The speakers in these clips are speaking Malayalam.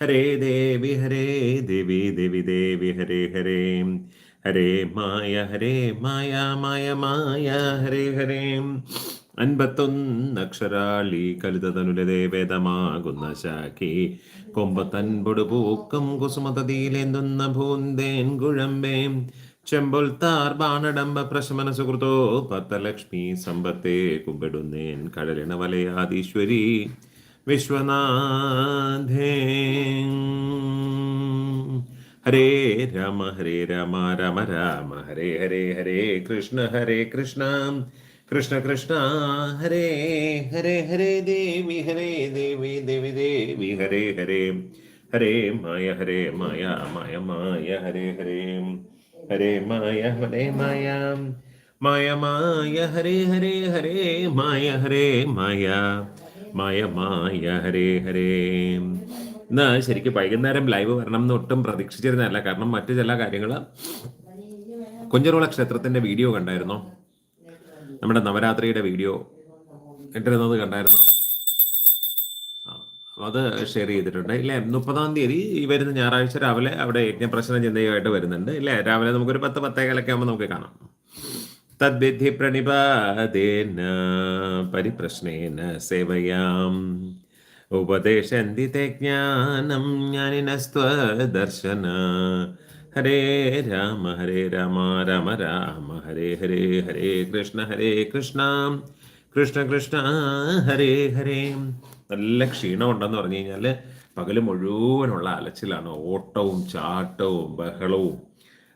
ഹരേ ദേവി ഹരേ ദേവി ദേവി ദേവി ഹരേ ഹരേ. ഹരേ മായ ഹരേ മായ മായ മായ ഹരേ ഹരേ. അൻപത്തൊന്നക്ഷരാളി കലുതനുലതേ വേദമാകുന്ന ശാഖി. കൊമ്പത്തൻപൊടു പൂക്കും കുസുമതതിയിലെന്തുന്ന ഭൂന്തേൻ കുഴമ്പേം. ചെമ്പൊൽ താർ ബാണടമ്പ പ്രശമന സുഹൃത്തോ പത്തലക്ഷ്മി സമ്പത്തെ കുമ്പിടുന്നേൻ കടലിണ വലയാദീശ്വരി വിശ്വനാഥേ ഹരേ രാമ ഹരേ രാമ രാമ രാമ ഹരേ ഹരേ ഹരേ കൃഷ്ണ ഹരേ കൃഷ്ണ കൃഷ്ണ കൃഷ്ണ ഹരേ ഹരേ ഹരേ ദേവി ഹരേ ദേവി ദേവി ദേവി ഹരേ ഹരേ ഹരേ മായ ഹരേ മായ മായ മായ ഹരേ ഹരേ ഹരേ മായ ഹരേ മായ മായ മായ ഹരേ ഹരേ ഹരേ മായ ഹരേ മായ മായ മായ ഹരേ ഹരേ. ഇന്ന് ശരിക്കും വൈകുന്നേരം ലൈവ് വരണം എന്ന് ഒട്ടും പ്രതീക്ഷിച്ചിരുന്നതല്ല. കാരണം മറ്റു ചില കാര്യങ്ങൾ കുഞ്ചറുള ക്ഷേത്രത്തിന്റെ വീഡിയോ കണ്ടായിരുന്നോ? നമ്മുടെ നവരാത്രിയുടെ വീഡിയോ ഇട്ടിരുന്നത് കണ്ടായിരുന്നോ? അത് ഷെയർ ചെയ്തിട്ടുണ്ട്. ഇല്ലേ മുപ്പതാം തീയതി ഈ വരുന്ന ഞായറാഴ്ച രാവിലെ അവിടെ യജ്ഞപ്രശ്ന ചിന്തയുമായിട്ട് വരുന്നുണ്ട്. ഇല്ലേ രാവിലെ നമുക്കൊരു പത്ത് പത്തേകാലൊക്കെ ആകുമ്പോൾ നമുക്ക് കാണാം. തദ്വിധി പ്രണിപാതേന പരിപ്രശ്നേന സേവയാം. ഉപദേശന്തി തേ ജ്ഞാനം ജ്ഞാനിനസ്ത്വദർശന ഹരേ രാമ ഹരേ രാമ രാമ രാമ ഹരേ ഹരേ ഹരേ കൃഷ്ണ ഹരേ കൃഷ്ണ. കൃഷ്ണ കൃഷ്ണ ഹരേ ഹരേ. നല്ല ക്ഷീണം ഉണ്ടെന്ന് പറഞ്ഞു കഴിഞ്ഞാൽ പകൽ മുഴുവനുള്ള അലച്ചിലാണ് ഓട്ടവും ചാട്ടവും ബഹളവും.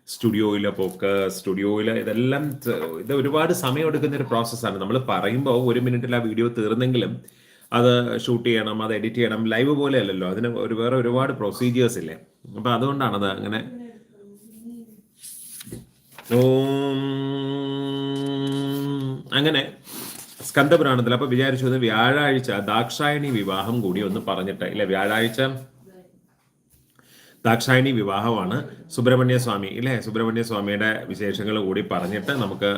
സ്റ്റുഡിയോയിലെ പോക്ക് സ്റ്റുഡിയോയിൽ ഇതെല്ലാം ഇത് ഒരുപാട് സമയം എടുക്കുന്ന ഒരു പ്രോസസ്സാണ്. നമ്മൾ പറയുമ്പോൾ ഒരു മിനിറ്റിൽ ആ വീഡിയോ തീർന്നെങ്കിലും അത് ഷൂട്ട് ചെയ്യണം അത് എഡിറ്റ് ചെയ്യണം ലൈവ് പോലെ അല്ലല്ലോ. അതിന് ഒരു വേറെ ഒരുപാട് പ്രൊസീജിയേഴ്സ് ഇല്ലേ? അപ്പൊ അതുകൊണ്ടാണത് അങ്ങനെ. അങ്ങനെ സ്കന്ധപുരാണത്തിൽ അപ്പൊ വിചാരിച്ചു വ്യാഴാഴ്ച ദാക്ഷായണി വിവാഹം കൂടി ഒന്ന് പറഞ്ഞിട്ട് ഇല്ല? വ്യാഴാഴ്ച ദാക്ഷായണി വിവാഹമാണ് സുബ്രഹ്മണ്യ സ്വാമി ഇല്ലേ? സുബ്രഹ്മണ്യ സ്വാമിയുടെ വിശേഷങ്ങൾ കൂടി പറഞ്ഞിട്ട് നമുക്ക്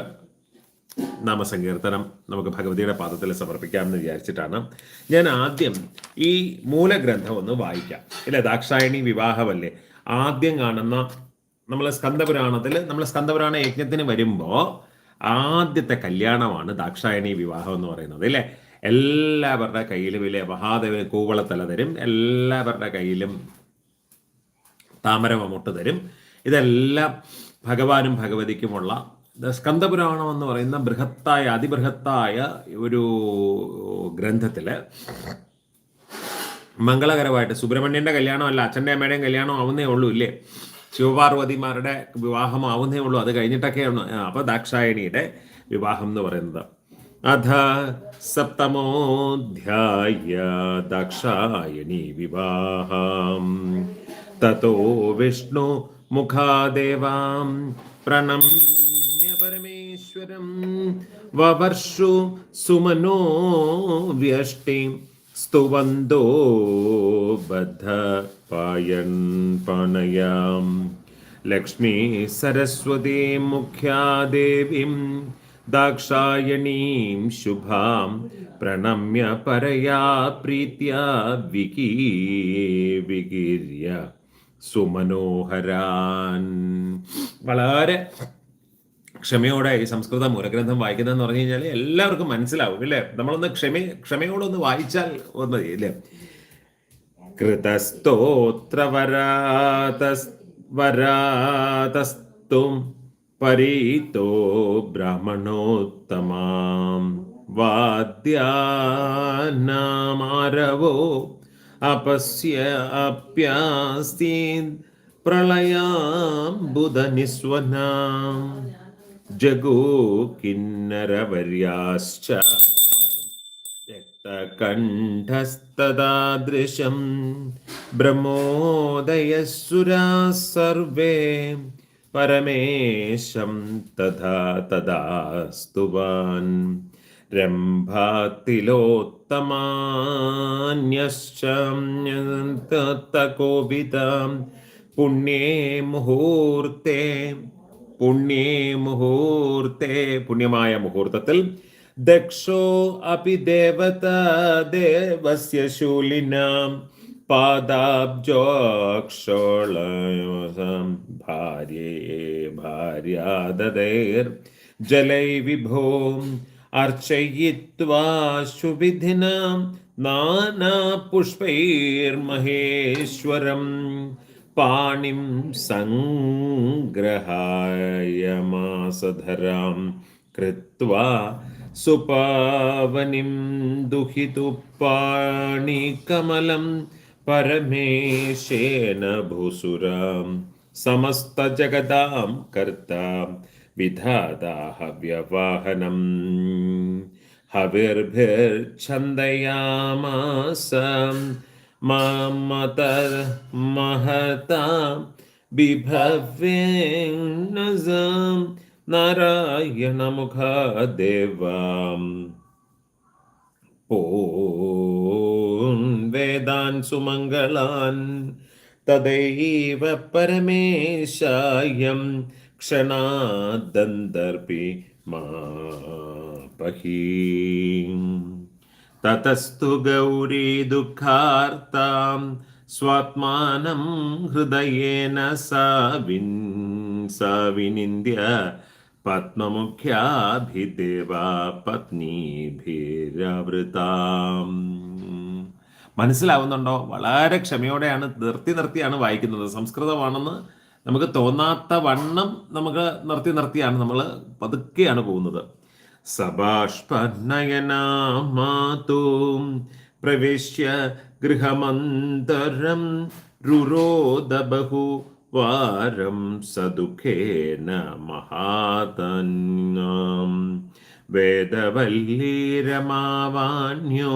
നാമസങ്കീർത്തനം നമുക്ക് ഭഗവതിയുടെ പാദത്തിൽ സമർപ്പിക്കാമെന്ന് വിചാരിച്ചിട്ടാണ് ഞാൻ ആദ്യം ഈ മൂലഗ്രന്ഥം ഒന്ന് വായിക്കാം. ഇല്ല? ദാക്ഷായണി വിവാഹമല്ലേ? ആദ്യം കാണുന്ന നമ്മൾ സ്കന്ദപുരാണത്തിൽ നമ്മൾ സ്കന്ദപുരാണ യജ്ഞത്തിന് വരുമ്പോൾ ആദ്യത്തെ കല്യാണമാണ് ദാക്ഷായണി വിവാഹം എന്ന് പറയുന്നത് ഇല്ലേ? എല്ലാവരുടെ കയ്യിലും ഇല്ലേ? മഹാദേവന് കൂവളത്തല തരും എല്ലാവരുടെ കയ്യിലും താമര മമ്മൂട്ട് തരും. ഇതെല്ലാം ഭഗവാനും ഭഗവതിക്കുമുള്ള സ്കന്ദപുരാണം എന്ന് പറയുന്ന ബൃഹത്തായ അതിബൃഹത്തായ ഒരു ഗ്രന്ഥത്തിൽ മംഗളകരമായിട്ട് സുബ്രഹ്മണ്യന്റെ കല്യാണമല്ല അച്ഛന്റെ അമ്മയുടെയും കല്യാണം ആവുന്നേ ഉള്ളൂ ഇല്ലേ? ശിവപാർവതിമാരുടെ വിവാഹം ആവുന്നേ ഉള്ളൂ. അത് കഴിഞ്ഞിട്ടൊക്കെയാണ് അപ്പോൾ അപ്പൊ ദാക്ഷായണിയുടെ വിവാഹം എന്ന് പറയുന്നത്. അധ സപ്തമോധ്യായ ദാക്ഷായണി വിവാഹം. ततो विष्णु मुखादेवां प्रणम्य परमेश्वरं ववर्षु सुमनो व्यष्टिं स्तुवन्दो बद्ध लक्ष्मी सरस्वती मुख्या देवीं दाक्षायणीं शुभां प्रणम्य परया प्रीत्या विकी विकीर्य। സുമനോഹരാൻ. വളരെ ക്ഷമയോടെ ഈ സംസ്കൃത മൂലഗ്രന്ഥം വായിക്കുന്നതെന്ന് പറഞ്ഞു കഴിഞ്ഞാൽ എല്ലാവർക്കും മനസ്സിലാവും ഇല്ലേ? നമ്മളൊന്ന് ക്ഷമ ക്ഷമയോടൊന്ന് വായിച്ചാൽ ഒന്ന് ഇല്ലേ? കൃതസ്തോത്രവരാതസ് വരാതസ്തും പരീതോ ബ്രാഹ്മണോത്തമാം. വാദ്യാനാമാരവോ अपश्य अप्यास्तीन् प्रलयाम्बुधनिस्वनाम् जगो किन्नरवर्याश्च त्यक्तकण्ठस्तदादृशं ब्रह्मोदयः सुराः सर्वे परमेशं तथा तदास्तुवान् രംഭാത്തിലോത്തമാന്യശ്ചോപിതാം പുണ്യേ മുഹൂർത്തേ പുണ്യേ മുഹൂർത്തേ. പുണ്യമായ മുഹൂർത്തത്തിൽ ദക്ഷോ അപി ദേവത ദേവസ്യ ശൂലിനാം പാദാബ്ജോക്ഷോള ഭാര്യേ ഭാര്യാദതേർ ജലൈ വിഭോ. अर्चयित्वा सुविधिना नानापुष्पैर्महेश्वरं पाणिं सङ्ग्रहायमासधरां कृत्वा सुपावनिं दुहितुपाणिकमलं परमेशेन भुसुरां समस्तजगदां कर्ता विधादाः व्यवाहनम्। हविर्भिर्छन्दयामास मामतर्महतां बिभव्येन्नजां नारायणमुखा देवाम् वेदान् सुमङ्गलान्। तदैव परमेशायम्। ക്ഷണാദന്തർപ്പി മാപഹീ തതസ്തു ഗൗരി ദുഃഖാർത്താം സ്വാത്മാനം ഹൃദയേന സാവിൻ സാവിനിന്ദ്യ പത്മമുഖ്യാഭിദേവ പത്നീഭിരാവൃതാം. മനസ്സിലാവുന്നുണ്ടോ? വളരെ ക്ഷമയോടെയാണ് നിർത്തി നിർത്തിയാണ് വായിക്കുന്നത്. സംസ്കൃതമാണെന്ന് നമുക്ക് തോന്നാത്ത വണ്ണം നമുക്ക് നിർത്തി നിർത്തിയാണ് നമ്മൾ പതുക്കെയാണ് പോകുന്നത്. സഭാഷ്പനയനാമാതും പ്രവേശ്യ ഗൃഹമന്തരം രുരോദ ബഹു വാരം സദുഖേന മഹാതന്യം വേദവല്ലീരമാവാന്യോ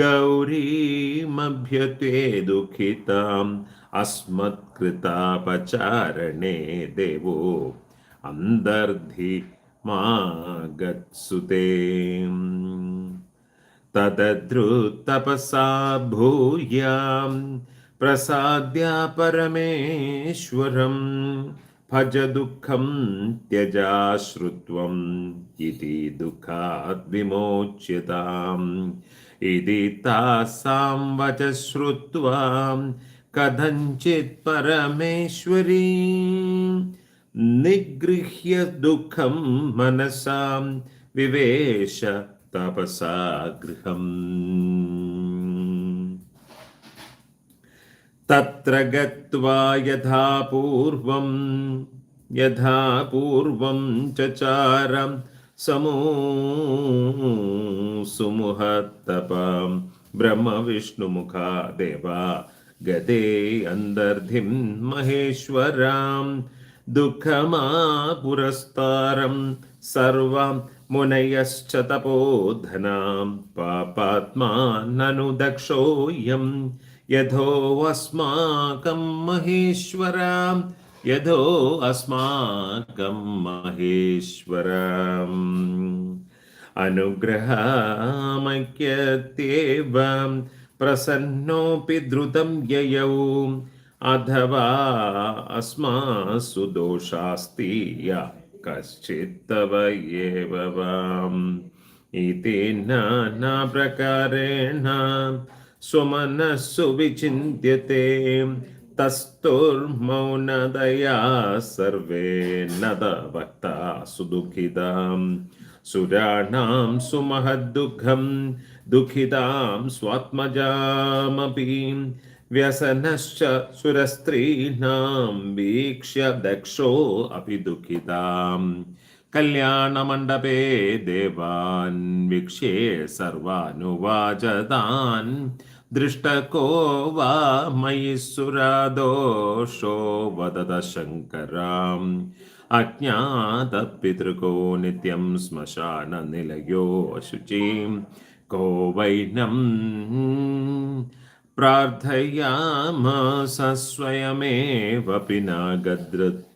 ഗൗരീമഭ്യത്തെ ദുഃഖിതാം അസ്മത്കൃതാപചാരണേ ദേവോ അന്തർധി മാഗത്സുതേ. തദ്രുതപസാ ഭൂയാം പ്രസാദ്യ പരമേശ്വരം ഭജ ദുഃഖം ത്യജാശ്രുത്വം ഇതി ദുഃഖാത് വിമോച്യതാം. ഇതി താസാം വച ശ്രുത്വാം कथञ्चित् परमेश्वरी। निगृह्य दुःखं मनसां, विवेश तपसा गृहम्। तत्र गत्वा यथा पूर्वं यथा पूर्वं चचारं समू सुमुहत्तपं ब्रह्मविष्णुमुखा देवा गते अन्तर्धिं महेश्वरां दुःखमा पुरस्तारं सर्वां मुनयश्च तपोधनां पापात्मा ननु दक्षोऽयं यथोऽस्माकं महेश्वरां। यथो अस्माकं महेश्वराम् अनुग्रहामैक्यत्येव प्रसन्नोऽपि द्रुतं ययौ। अथवा अस्मासु दोषास्ति या कश्चित्तव एव वाम्। इति नानाप्रकारेण स्वमनस्सु विचिन्त्यते। तस्तुर्मौनदया सर्वे नदभक्ता सुदुःखिताम् സുരാണാം സുമഹദ്ദുഃഖം ദുഃഖിതാം സ്വാത്മജാമപി വ്യസനശ്ച സുരസ്ത്രീണാം വീക്ഷ്യ ദക്ഷോ അപി ദുഃഖിതാം. കല്യാണമണ്ഡപേ ദേവാൻ വീക്ഷ്യേ സർവാനുവാചതാൻ ദൃഷ്ടകോ വാ മയി സുരാദോഷോ വദത ശങ്കരാം. अज्ञातपितृको नित्यं श्मशाननिलयो शुचिं। को वैनं प्रार्थयामास स्वयमेव पिनागदृत्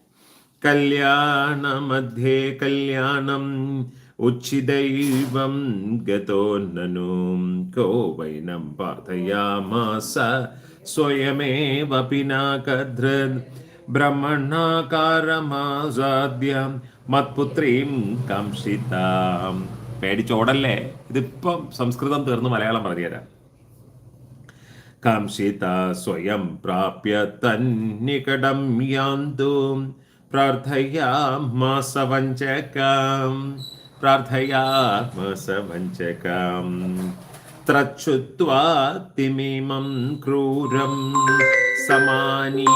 कल्याणमध्ये कल्याणम् उच्छिदैवं गतो ननु। को वैनं प्रार्थयामास स्वयमेव पिनाकधृत् ബ്രഹ്മണാകാരമാസാദ്യ മത്പുത്രീം കംഷിതാം പേടിച്ചോടല്ലേ? ഇതിപ്പം സംസ്കൃതം തീർന്ന് മലയാളം പറഞ്ഞുതരാം. കംഷിത സ്വയം പ്രാപ്യ തന്നികടം യാന്തു. പ്രാർത്ഥയാമാസവഞ്ചകം പ്രാർത്ഥയാമാസവഞ്ചകം त्रक्षुत्वा तिमिमं क्रूरं समानीयाः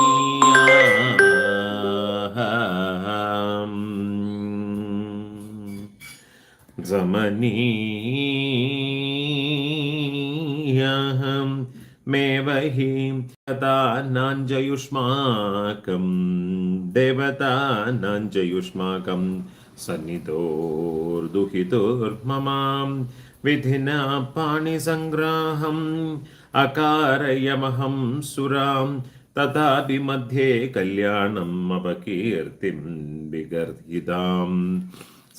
जमनीयहं मेवहि तदा नाञ्जयुष्माकं देवता नाञ्जयुष्माकं विधिना पाणिसङ्ग्राहम् अकारयमहं सुरां तथापि मध्ये कल्याणम् अपकीर्तिं विगर्हिताम्।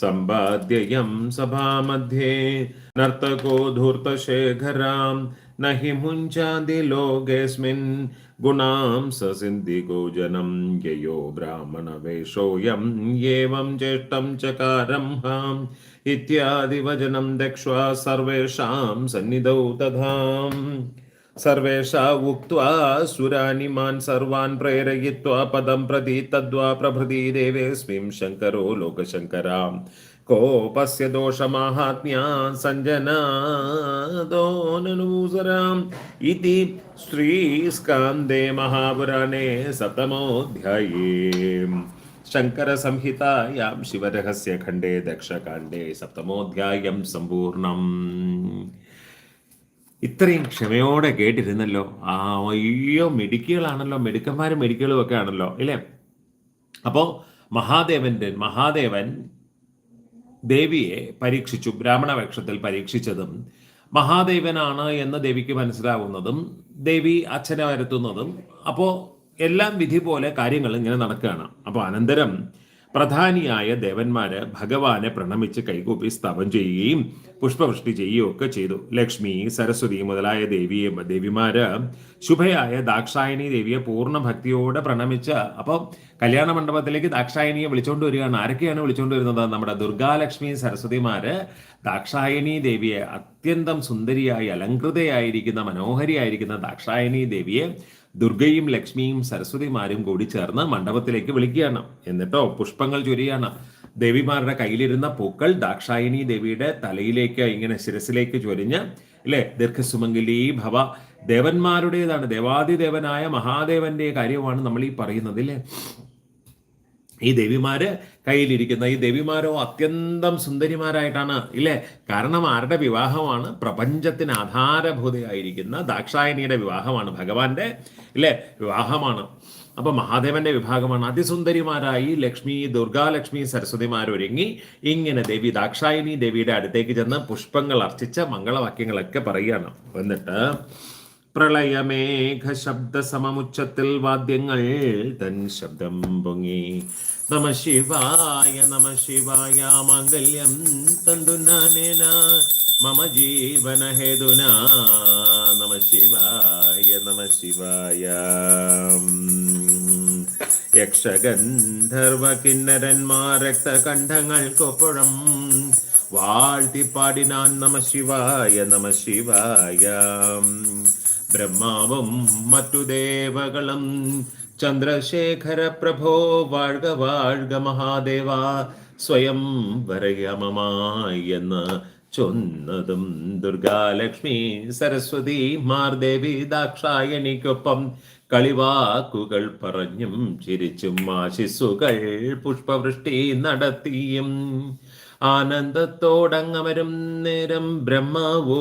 सम्पाद्ययं सभामध्ये नर्तको धूर्तशेखराम् न हि मुञ्चादिलोकेऽस्मिन् गुणां ससिन्धिको जनं ययो ब्राह्मणवेषोऽयम् एवं ज्येष्ठं चकारं हाम् इत्यादिवचनं दक्ष्वा सर्वेषां सन्निधौ तथाम् सर्वेषा उक्त्वा सुरानि मान् सर्वान् प्रेरयित्वा पदं प्रति तद्वा प्रभृति देवेऽस्मिं शङ्करो लोकशङ्करां കോപസ്യ ദോഷമാഹാത്മ്യാ സഞ്ജനാദോനനുസരാം. ഇതി ശ്രീസ്കാന്തേ മഹാപുരാണേ സപ്തമോധ്യായേ. ശങ്കരസംഹിതായാം ശിവരഹസ്യഖണ്ഡേ ദക്ഷകാണ്ഡേ സപ്തമോധ്യായം സമ്പൂർണം. ഇത്രയും ക്ഷമയോടെ കേട്ടിരുന്നല്ലോ. ആ അയ്യോ മെഡിക്കുകളാണല്ലോ മെഡിക്കന്മാരും മെഡിക്കുകളും ഒക്കെ ആണല്ലോ ഇല്ലേ? അപ്പോൾ മഹാദേവന്റെ മഹാദേവൻ ദേവിയെ പരീക്ഷിച്ചു ബ്രാഹ്മണ വേഷത്തിൽ പരീക്ഷിച്ചതും മഹാദേവനാണ് എന്ന് ദേവിക്ക് മനസ്സിലാവുന്നതും ദേവി അച്ഛനെ വരുത്തുന്നതും അപ്പോൾ എല്ലാം വിധി പോലെ കാര്യങ്ങൾ ഇങ്ങനെ നടക്കുകയാണ്. അപ്പോൾ അനന്തരം പ്രധാനിയായ ദേവന്മാര് ഭഗവാനെ പ്രണമിച്ച് കൈകൂപ്പി സ്തവം ചെയ്യുകയും പുഷ്പവൃഷ്ടി ചെയ്യുകയും ഒക്കെ ചെയ്തു. ലക്ഷ്മി സരസ്വതി മുതലായ ദേവിയെ ദേവിമാര് ശുഭയായ ദാക്ഷായണി ദേവിയെ പൂർണ ഭക്തിയോടെ പ്രണമിച്ച് അപ്പോൾ കല്യാണ മണ്ഡപത്തിലേക്ക് ദാക്ഷായണിയെ വിളിച്ചുകൊണ്ട് വരികയാണ്. ആരൊക്കെയാണ് വിളിച്ചുകൊണ്ട് വരുന്നത്? നമ്മുടെ ദുർഗാലക്ഷ്മി സരസ്വതിമാര് ദാക്ഷായണി ദേവിയെ അത്യന്തം സുന്ദരിയായി അലങ്കൃതയായിരിക്കുന്ന മനോഹരിയായിരിക്കുന്ന ദാക്ഷായണി ദേവിയെ ദുർഗയും ലക്ഷ്മിയും സരസ്വതിമാരും കൂടി ചേർന്ന് മണ്ഡപത്തിലേക്ക് വിളിക്കുകയാണ്. എന്നിട്ടോ പുഷ്പങ്ങൾ ചൊരിയാണ്. ദേവിമാരുടെ കയ്യിലിരുന്ന പൂക്കൾ ദാക്ഷായണി ദേവിയുടെ തലയിലേക്ക് ഇങ്ങനെ ശിരസിലേക്ക് ചൊരിഞ്ഞ് അല്ലെ ദീർഘസുമംഗലി ഭവ. ദേവന്മാരുടേതാണ് ദേവാദിദേവനായ മഹാദേവന്റെ കാര്യമാണ് നമ്മൾ ഈ പറയുന്നത് അല്ലേ ഈ ദേവിമാര് കയ്യിലിരിക്കുന്ന ഈ ദേവിമാരോ അത്യന്തം സുന്ദരിമാരായിട്ടാണ് ഇല്ലേ? കാരണം ആരുടെ വിവാഹമാണ്? പ്രപഞ്ചത്തിന് ആധാരഭൂതയായിരിക്കുന്ന ദാക്ഷായണിയുടെ വിവാഹമാണ് ഭഗവാന്റെ ഇല്ലേ? വിവാഹമാണ്. അപ്പൊ മഹാദേവന്റെ വിഭാഗമാണ് അതിസുന്ദരിമാരായി ലക്ഷ്മി ദുർഗാലക്ഷ്മി സരസ്വതിമാരൊരുങ്ങി ഇങ്ങനെ ദേവി ദാക്ഷായണി ദേവിയുടെ അടുത്തേക്ക് ചെന്ന് പുഷ്പങ്ങൾ അർച്ചിച്ച മംഗളവാക്യങ്ങളൊക്കെ പറയുകയാണ്. എന്നിട്ട് പ്രളയമേഘ ശബ്ദ സമമുച്ചത്തിൽ വാദ്യങ്ങൾ തൻ ശബ്ദം പൊങ്ങി. നമ ശിവായ നമ ശിവായ മാംഗല്യം തന്തുനാനേന മമ ജീവന ഹേതുന നമ ശിവായ നമ ശിവായ. യക്ഷഗന്ധർവ കിന്നരന്മാർ രക്തകണ്ഠങ്ങൾക്കൊപ്പുഴം വാഴ്ത്തിപ്പാടിനാൻ നമ ശിവായ നമ ശിവായ. ബ്രഹ്മാവും മറ്റു ദേവകളും. ചന്ദ്രശേഖര പ്രഭോ വാഴ്ക വാഴ്ക മഹാദേവ സ്വയം വരയമമായെന്ന് ചൊന്നതും ദുർഗാലക്ഷ്മി സരസ്വതി മാർദേവി ദാക്ഷായണിക്കൊപ്പം കളിവാക്കുകൾ പറഞ്ഞും ചിരിച്ചും ആശിസ്സുകൾ പുഷ്പവൃഷ്ടി നടത്തിയും. ആനന്ദത്തോടങ്ങമരും നേരം ബ്രഹ്മാവോ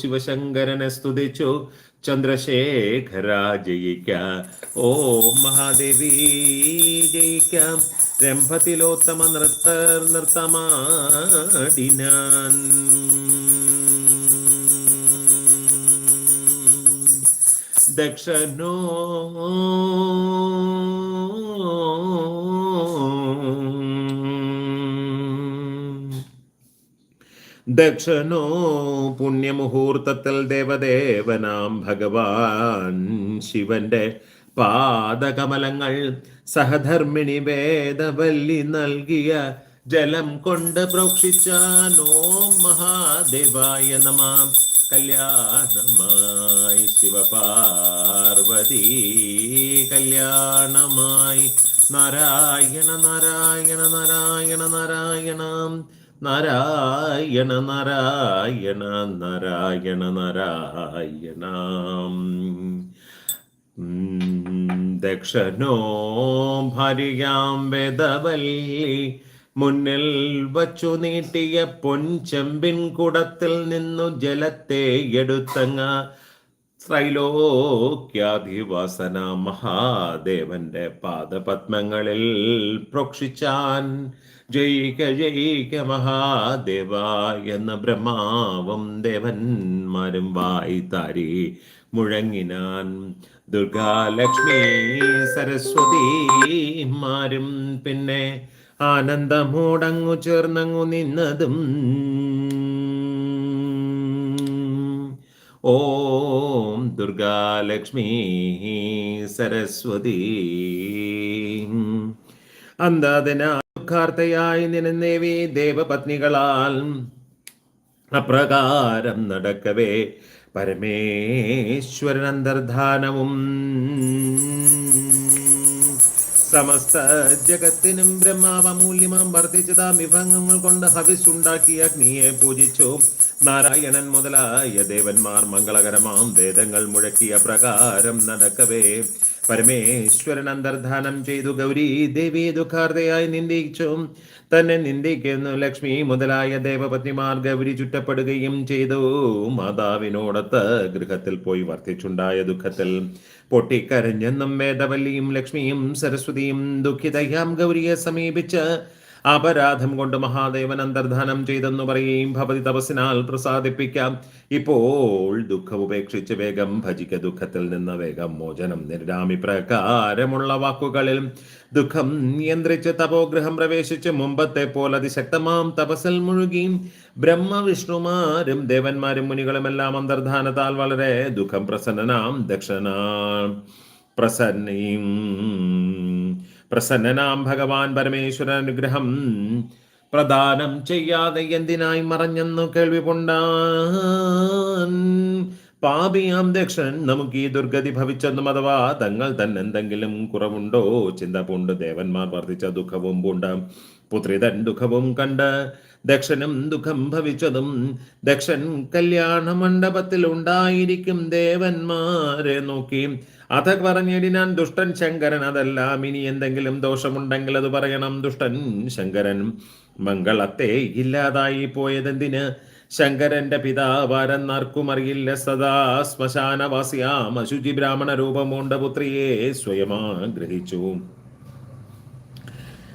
ശിവശങ്കരനെ സ്തുതിച്ചു. ചന്ദ്രശേഖര ജയിക്ക ഓ മഹാദേവി ജയിക്കാം രംഭത്തിലോത്തമ നൃത്തർ നൃത്തമാടിനാൻ ദക്ഷനോ ദക്ഷനോ പുണ്യമുഹൂർത്തത്തിൽ ദേവദേവനാം ഭഗവാൻ ശിവന്റെ പാദകമലങ്ങൾ സഹധർമ്മിണി വേദവല്ലി നൽകിയ ജലം കൊണ്ട് പ്രോക്ഷിച്ചാൻ ഓം മഹാദേവായ നമ. കല്യാണമായി ശിവപാർവതി കല്യാണമായി നാരായണ നാരായണ നാരായണ നാരായണ. നാരായണ നാരായണ നാരായണ നാരായണ. ദക്ഷനോ ഭാര്യയാം വേദവല്ലി മുന്നിൽ വച്ചു നീട്ടിയ പൊൻചെമ്പിൻ കുടത്തിൽ നിന്നു ജലത്തെ എടുത്തങ്ങ ത്രൈലോക്യാധിവാസന മഹാദേവന്റെ പാദപത്മങ്ങളിൽ പ്രോക്ഷിച്ചാൻ. ജയിക ജയിക മഹാദേവ എന്ന ബ്രഹ്മാവും ദേവന്മാരും വായി താരി മുഴങ്ങിനാൻ. ദുർഗാലക്ഷ്മി സരസ്വതിമാരും പിന്നെ ആനന്ദമൂടങ്ങു ചേർന്നങ്ങു നിന്നതും ഓം ദുർഗാലക്ഷ്മി സരസ്വതി അന്താതനാർത്തയായി നിനന്നേവി ദേവപത്നികളാൽ അപ്രകാരം നടക്കവേ പരമേശ്വരൻ അന്തർധാനവും സമസ്ത ജഗത്തിനും ബ്രഹ്മാവമൂല്യമാം വർദ്ധിച്ചതാ വിഭവങ്ങൾ കൊണ്ട് ഹവിസ് ഉണ്ടാക്കിയ അഗ്നിയെ പൂജിച്ചു. നാരായണൻ മുതലായ ദേവന്മാർ മംഗളകരമാം വേദങ്ങൾ മുഴക്കിയ പ്രകാരം നടക്കവേ. പരമേശ്വരൻ അന്തർധാനം ചെയ്തു. ഗൗരി ദേവി ദുഃഖാർത്ഥയായി നിന്ദിച്ചു. തന്നെ നിന്ദിക്കുന്നു. ലക്ഷ്മി മുതലായ ദേവപത്നിമാർ ഗൗരി ചുറ്റപ്പെടുകയും ചെയ്തു. മാതാവിനോടത്ത് ഗൃഹത്തിൽ പോയി വർദ്ധിച്ചുണ്ടായ ദുഃഖത്തിൽ പൊട്ടിക്കരഞ്ഞെന്നും വേദവല്ലിയും ലക്ഷ്മിയും സരസ്വതിയും ദുഃഖിതയാം ഗൗരിയെ സമീപിച്ച് അപരാധം കൊണ്ട് മഹാദേവൻ അന്തർധാനം ചെയ്തെന്നു പറയുകയും ഭവതി തപസ്സിനാൽ പ്രസാദിപ്പിക്കാം. ഇപ്പോൾ ദുഃഖം ഉപേക്ഷിച്ച് വേഗം ഭജിക്ക ദുഃഖത്തിൽ നിന്ന് വേഗം മോചനം. നിരാമി പ്രകാരമുള്ള വാക്കുകളിൽ ദുഃഖം നിയന്ത്രിച്ച് തപോഗ്രഹം പ്രവേശിച്ച് മുമ്പത്തെ പോലെ അതിശക്തമാം തപസ്സിൽ മുഴുകി ബ്രഹ്മവിഷ്ണുമാരും ദേവന്മാരും മുനികളുമെല്ലാം അന്തർധാനത്താൽ വളരെ ദുഃഖം പ്രസന്നനാം ദക്ഷണ പ്രസന്നയും. പ്രസന്നനാം ഭഗവാൻ പരമേശ്വര അനുഗ്രഹം പ്രദാനം ചെയ്യാതെ എന്തിനായി മറഞ്ഞെന്നു കേൾവി കൊണ്ടാൻ പാപിയാം ദക്ഷൻ നമുക്ക് ഈ ദുർഗതി ഭവിച്ചെന്നും അഥവാ തങ്ങൾ തന്നെ എന്തെങ്കിലും കുറവുണ്ടോ? ചിന്ത പൂണ്ട് ദേവന്മാർ വർദ്ധിച്ച ദുഃഖവും പൂണ്ട്. പുത്രിതൻ ദുഃഖവും കണ്ട് ദക്ഷനും ദുഃഖം ഭവിച്ചതും ദക്ഷൻ കല്യാണ മണ്ഡപത്തിൽ ഉണ്ടായിരിക്കും ദേവന്മാരെ നോക്കി. അത പറഞ്ഞിടിനാൻ ദുഷ്ടൻ ശങ്കരൻ അതെല്ലാം ഇനി എന്തെങ്കിലും ദോഷമുണ്ടെങ്കിൽ അത് പറയണം. ദുഷ്ടൻ ശങ്കരൻ മംഗളത്തെ ഇല്ലാതായി പോയതെന്തിന്? ശങ്കരന്റെ പിതാവാരെന്നാർക്കും അറിയില്ല. സദാ ശ്മശാനവാസിയാം അശുചി ബ്രാഹ്മണ രൂപമുണ്ട പുത്രിയെ സ്വയമാഗ്രഹിച്ചു.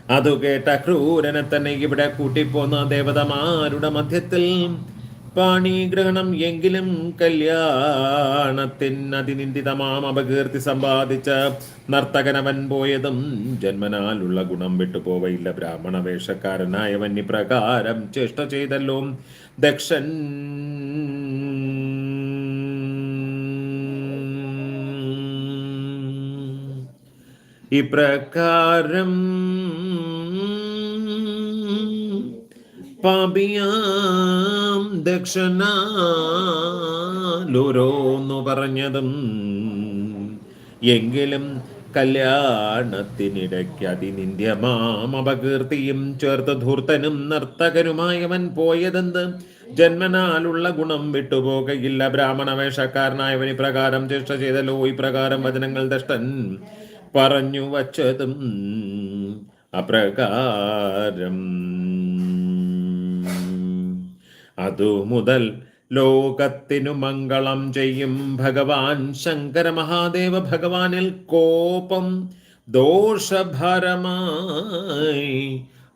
അതു കേട്ട ക്രൂരനെ തന്നെ ഇവിടെ കൂട്ടിപ്പോന്ന ദേവതമാരുടെ മധ്യത്തിൽ പാണിഗ്രഹണം എങ്കിലും കല്യാണത്തിൻ അതിനിന്ദിതമാം അപകീർത്തി സമ്പാദിച്ച നർത്തകനവൻ പോയതും ജന്മനാലുള്ള ഗുണം വിട്ടുപോവയില്ല. ബ്രാഹ്മണ വേഷക്കാരനായവൻ ഇപ്രകാരം ചേഷ്ട ചെയ്തല്ലോ. ദക്ഷൻ ഇപ്രകാരം പാപിയാം ദക്ഷണാലുരോന്നു പറഞ്ഞതും. എങ്കിലും കല്യാണത്തിനിടയ്ക്ക് അതിനിന്ദ്യമാം അപകീർത്തിയും ചേർത്ത് ധൂർത്തനും നർത്തകനുമായവൻ പോയതെന്ത്? ജന്മനാലുള്ള ഗുണം വിട്ടുപോകയില്ല. ബ്രാഹ്മണ വേഷക്കാരനായവൻ ഇപ്രകാരം ചേഷ്ട ചെയ്തല്ലോ. ഇപ്രകാരം വചനങ്ങൾ ദഷ്ടൻ പറഞ്ഞു വച്ചതും അപ്രകാരം. അതു മുതൽ ലോകത്തിനു മംഗളം ചെയ്യും ഭഗവാൻ ശങ്കര മഹാദേവ ഭഗവാനിൽ കോപം ദോഷഭരമായി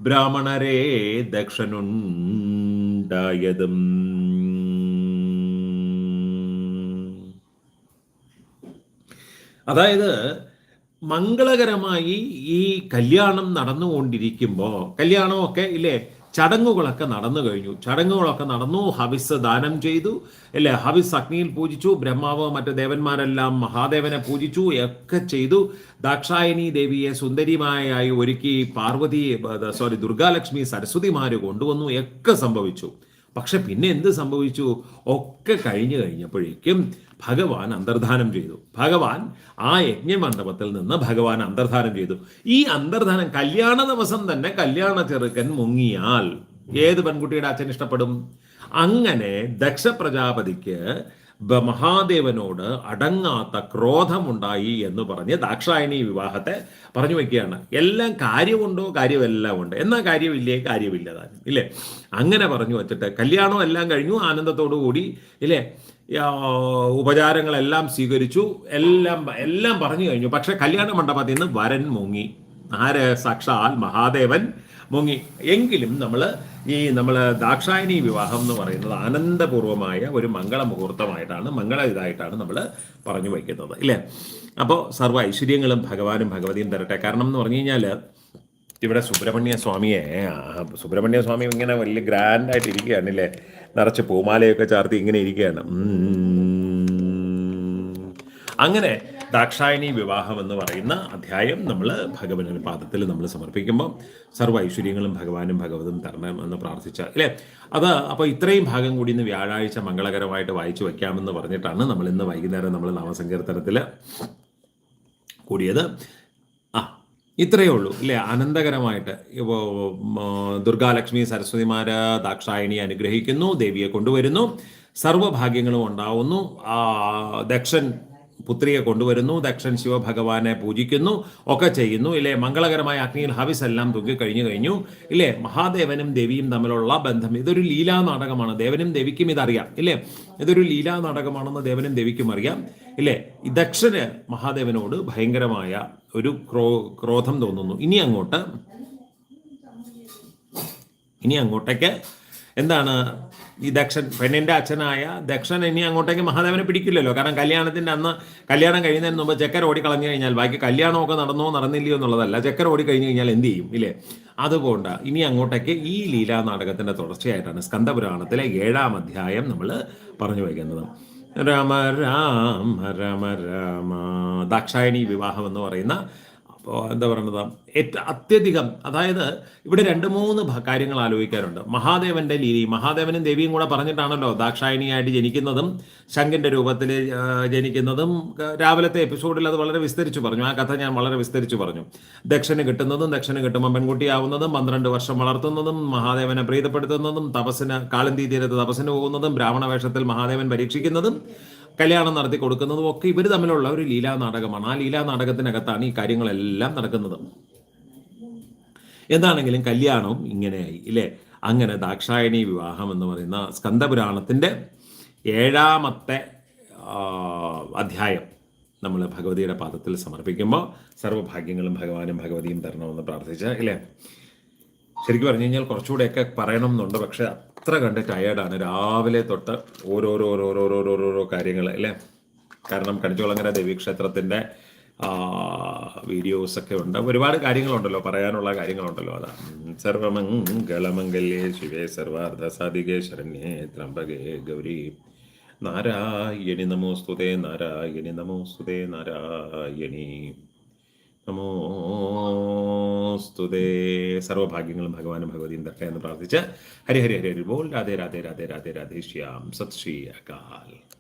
ബ്രാഹ്മണരെ ദക്ഷനുണ്ടായതും. അതായത് മംഗളകരമായി ഈ കല്യാണം നടന്നുകൊണ്ടിരിക്കുമ്പോൾ കല്യാണമൊക്കെ ഇല്ലേ? ചടങ്ങുകളൊക്കെ നടന്നു കഴിഞ്ഞു. ചടങ്ങുകളൊക്കെ നടന്നു. ഹവിസ് ദാനം ചെയ്തു. അല്ലെ? ഹവിസ് അഗ്നിയിൽ പൂജിച്ചു. ബ്രഹ്മാവ് മറ്റ് ദേവന്മാരെല്ലാം മഹാദേവനെ പൂജിച്ചു. ഒക്കെ ചെയ്തു. ദാക്ഷായണി ദേവിയെ സുന്ദരിമായായി ഒരുക്കി പാർവതി സോറി ദുർഗാലക്ഷ്മി സരസ്വതിമാര് കൊണ്ടുവന്നു. ഒക്കെ സംഭവിച്ചു. പക്ഷെ പിന്നെ എന്ത് സംഭവിച്ചു? ഒക്കെ കഴിഞ്ഞു കഴിഞ്ഞപ്പോഴേക്കും ഭഗവാൻ അന്തർധാനം ചെയ്തു. ഭഗവാൻ ആ യജ്ഞമണ്ഡപത്തിൽ നിന്ന് ഭഗവാൻ അന്തർധാനം ചെയ്തു. ഈ അന്തർധാനം കല്യാണ ദിവസം തന്നെ കല്യാണ ചെറുക്കൻ മുങ്ങിയാൽ ഏത് പെൺകുട്ടിയുടെ അച്ഛൻ ഇഷ്ടപ്പെടും? അങ്ങനെ ദക്ഷ പ്രജാപതിക്ക് മഹാദേവനോട് അടങ്ങാത്ത ക്രോധമുണ്ടായി എന്ന് പറഞ്ഞ് ദാക്ഷായണി വിവാഹത്തെ പറഞ്ഞു വയ്ക്കുകയാണ് എല്ലാം കാര്യമുണ്ടോ? കാര്യമെല്ലാം ഉണ്ട്. എന്നാ കാര്യമില്ലേ? കാര്യമില്ല താനും. ഇല്ലേ? അങ്ങനെ പറഞ്ഞു വച്ചിട്ട് കല്യാണം എല്ലാം കഴിഞ്ഞു. ആനന്ദത്തോടു കൂടി ഇല്ലേ? ഉപചാരങ്ങളെല്ലാം സ്വീകരിച്ചു. എല്ലാം എല്ലാം പറഞ്ഞു കഴിഞ്ഞു. പക്ഷെ കല്യാണ മണ്ഡപത്തിൽ നിന്ന് വരൻ മുങ്ങി. ആര്? സാക്ഷാൽ മഹാദേവൻ മുങ്ങി. എങ്കിലും നമ്മൾ ഈ നമ്മൾ ദാക്ഷായണി വിവാഹം എന്ന് പറയുന്നത് ആനന്ദപൂർവമായ ഒരു മംഗള മുഹൂർത്തമായിട്ടാണ് മംഗള ഇതായിട്ടാണ് നമ്മൾ പറഞ്ഞു വയ്ക്കുന്നത് ഇല്ലേ? അപ്പോൾ സർവ ഐശ്വര്യങ്ങളും ഭഗവാനും ഭഗവതിയും തരട്ടെ. കാരണം എന്ന് പറഞ്ഞു കഴിഞ്ഞാൽ ഇവിടെ സുബ്രഹ്മണ്യ സ്വാമിയെ സുബ്രഹ്മണ്യ സ്വാമി ഇങ്ങനെ വലിയ ഗ്രാൻഡായിട്ട് ഇരിക്കുകയാണ് ഇല്ലേ? നിറച്ച് പൂമാലയൊക്കെ ചാർത്തി ഇങ്ങനെ ഇരിക്കുകയാണ്. അങ്ങനെ ദാക്ഷായണി വിവാഹം എന്ന് പറയുന്ന അധ്യായം നമ്മൾ ഭഗവാന്റെ പാദത്തിൽ നമ്മൾ സമർപ്പിക്കുമ്പോൾ സർവ ഐശ്വര്യങ്ങളും ഭഗവാനും ഭഗവതും തരണം എന്ന് പ്രാർത്ഥിച്ച അല്ലേ? അത് അപ്പോൾ ഇത്രയും ഭാഗം കൂടി ഇന്ന് വ്യാഴാഴ്ച മംഗളകരമായിട്ട് വായിച്ചു വയ്ക്കാമെന്ന് പറഞ്ഞിട്ടാണ് നമ്മൾ ഇന്ന് വൈകുന്നേരം നമ്മൾ നാമസങ്കീർത്തനത്തിൽ കൂടിയത്. ആ ഇത്രയേ ഉള്ളൂ ഇല്ലേ ആനന്ദകരമായിട്ട്. ഇപ്പോൾ ദുർഗാലക്ഷ്മി സരസ്വതിമാര് ദാക്ഷായണി അനുഗ്രഹിക്കുന്നു ദേവിയെ കൊണ്ടുവരുന്നു സർവഭാഗ്യങ്ങളും ഉണ്ടാവുന്നു. ദക്ഷൻ പുത്രിയെ കൊണ്ടുവരുന്നു ദക്ഷൻ ശിവഭഗവാനെ പൂജിക്കുന്നു ഒക്കെ ചെയ്യുന്നു. ഇല്ലേ മംഗളകരമായ അഗ്നിയിൽ ഹവിസ് എല്ലാം തൂക്കിക്കഴിഞ്ഞു കഴിഞ്ഞു. ഇല്ലേ മഹാദേവനും ദേവിയും തമ്മിലുള്ള ബന്ധം ഇതൊരു ലീലാ നാടകമാണ്. ദേവനും ദേവിക്കും ഇതറിയാം. ഇല്ലേ ഇതൊരു ലീലാ നാടകമാണെന്ന് ദേവനും ദേവിക്കും അറിയാം. ഇല്ലേ ദക്ഷന് മഹാദേവനോട് ഭയങ്കരമായ ഒരു ക്രോ ക്രോധം തോന്നുന്നു. ഇനി അങ്ങോട്ട് ഇനി അങ്ങോട്ടേക്ക് എന്താണ് ഈ ദക്ഷൻ പെണ്ണിന്റെ അച്ഛനായ ദക്ഷൻ ഇനി അങ്ങോട്ടേക്ക് മഹാദേവനെ പിടിക്കില്ലല്ലോ. കാരണം കല്യാണത്തിന്റെ അന്ന് കല്യാണം കഴിയുന്നതിന് മുമ്പ് ചെക്കർ ഓടി കളഞ്ഞു കഴിഞ്ഞാൽ ബാക്കി കല്യാണമൊക്കെ നടന്നോ നടന്നില്ലയോ എന്നുള്ളതല്ല. ചെക്കർ ഓടി കഴിഞ്ഞു കഴിഞ്ഞാൽ എന്ത് ചെയ്യും? ഇല്ലേ? അതുകൊണ്ട് ഇനി അങ്ങോട്ടേക്ക് ഈ ലീലാ നാടകത്തിന്റെ തുടർച്ചയായിട്ടാണ് സ്കന്ദപുരാണത്തിലെ ഏഴാം അധ്യായം നമ്മൾ പറഞ്ഞു വയ്ക്കുന്നത്. രാമ രാമ രാമ രാമ. ദാക്ഷായണി വിവാഹം എന്ന് പറയുന്ന എന്താ പറയുന്നത് അത്യധികം അതായത് ഇവിടെ രണ്ട് മൂന്ന് കാര്യങ്ങൾ ആലോചിക്കാറുണ്ട്. മഹാദേവന്റെ ലീലി മഹാദേവനും ദേവിയും കൂടെ പറഞ്ഞിട്ടാണല്ലോ ദാക്ഷായണിയായിട്ട് ജനിക്കുന്നതും ശങ്കിന്റെ രൂപത്തിൽ ജനിക്കുന്നതും രാവിലത്തെ എപ്പിസോഡിൽ അത് വളരെ വിസ്തരിച്ചു പറഞ്ഞു. ആ കഥ ഞാൻ വളരെ വിസ്തരിച്ചു പറഞ്ഞു. ദക്ഷന് കിട്ടുന്നതും ദക്ഷന് കിട്ടുമ്പോൾ പെൺകുട്ടിയാവുന്നതും പന്ത്രണ്ട് വർഷം വളർത്തുന്നതും മഹാദേവനെ പ്രീതപ്പെടുത്തുന്നതും തപസ്സിന് കാളന്തി തീരത്ത് തപസ്സിന് പോകുന്നതും ബ്രാഹ്മണ വേഷത്തിൽ മഹാദേവൻ പരീക്ഷിക്കുന്നതും കല്യാണം നടത്തി കൊടുക്കുന്നതും ഒക്കെ ഇവർ തമ്മിലുള്ള ഒരു ലീലാ നാടകമാണ്. ആ ലീലാ നാടകത്തിനകത്താണ് ഈ കാര്യങ്ങളെല്ലാം നടക്കുന്നത്. എന്താണെങ്കിലും കല്യാണവും ഇങ്ങനെയായി ഇല്ലേ? അങ്ങനെ ദാക്ഷായണി വിവാഹം എന്ന് പറയുന്ന സ്കന്ദപുരാണത്തിന്റെ ഏഴാമത്തെ അധ്യായം നമ്മൾ ഭഗവതിയുടെ പാദത്തിൽ സമർപ്പിക്കുമ്പോൾ സർവഭാഗ്യങ്ങളും ഭഗവാനും ഭഗവതിയും തരണമെന്ന് പ്രാർത്ഥിച്ച ഇല്ലേ? ശരിക്കും പറഞ്ഞു കഴിഞ്ഞാൽ കുറച്ചുകൂടെയൊക്കെ പറയണം എന്നുണ്ട് പക്ഷെ അത്ര കണ്ട് ടയേർഡാണ് രാവിലെ തൊട്ട് ഓരോരോ ഓരോരോരോരോരോ കാര്യങ്ങൾ അല്ലേ? കാരണം കണിച്ചുകുളങ്ങര ദേവീക്ഷേത്രത്തിന്റെ വീഡിയോസ് ഒക്കെ ഉണ്ട്. ഒരുപാട് കാര്യങ്ങളുണ്ടല്ലോ പറയാനുള്ള കാര്യങ്ങളുണ്ടല്ലോ അതാ. സർവമംഗളമംഗല്യേ ശിവേ സർവാർദ്ധ സാധികേ ശരണ്യേ ത്രംബകേ ഗൗരി. നാരായണി നമോസ്തുതേ നാരായണി നമോസ്തുതേ നാരായണി. നമോസ്തുതേ സർവഭാഗ്യങ്ങളും ഭഗവാനും ഭഗവതിയും തരട്ടെ എന്ന് പ്രാർത്ഥിച്ച് ഹരി ഹരി ഹരി ഹരി ബോൾ. രാധേ രാധേ രാധേ രാധേ രാധേ ശ്യാം. സത് ശ്രീ അകാൽ.